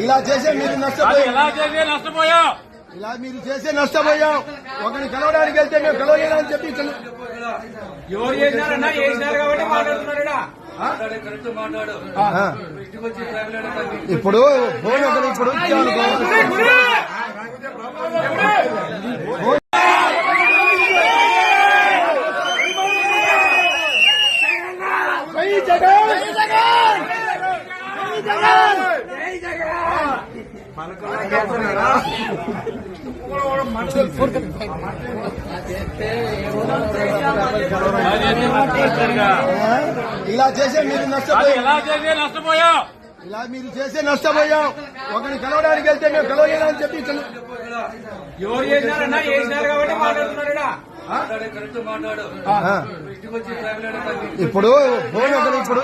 ఇలా చేసే మీరు నష్టపోయా ఇలా మీరు చేసే నష్టపోయాం ఒకరిని కలవడానికి వెళ్తే మేము కలవలేదని చెప్పి ఎవరు చేశారన్నా చేశారు కాబట్టి మాట్లాడుతున్నారా ఇప్పుడు ఫోన్ ఒకటి ఇప్పుడు ఇచ్చామనుకో. ఇలా చేసే మీరు నష్టపోయాం ఇలా మీరు చేసే నష్టపోయాం ఒకరిని కలవడానికి వెళ్తే మేము కలవలేదని చెప్పి ఎవరు చేసినారన్నా? చేసినారు కాబట్టి మాట్లాడుతున్నాడు ఆ. ఇప్పుడు ఫోన్ ఇప్పుడు.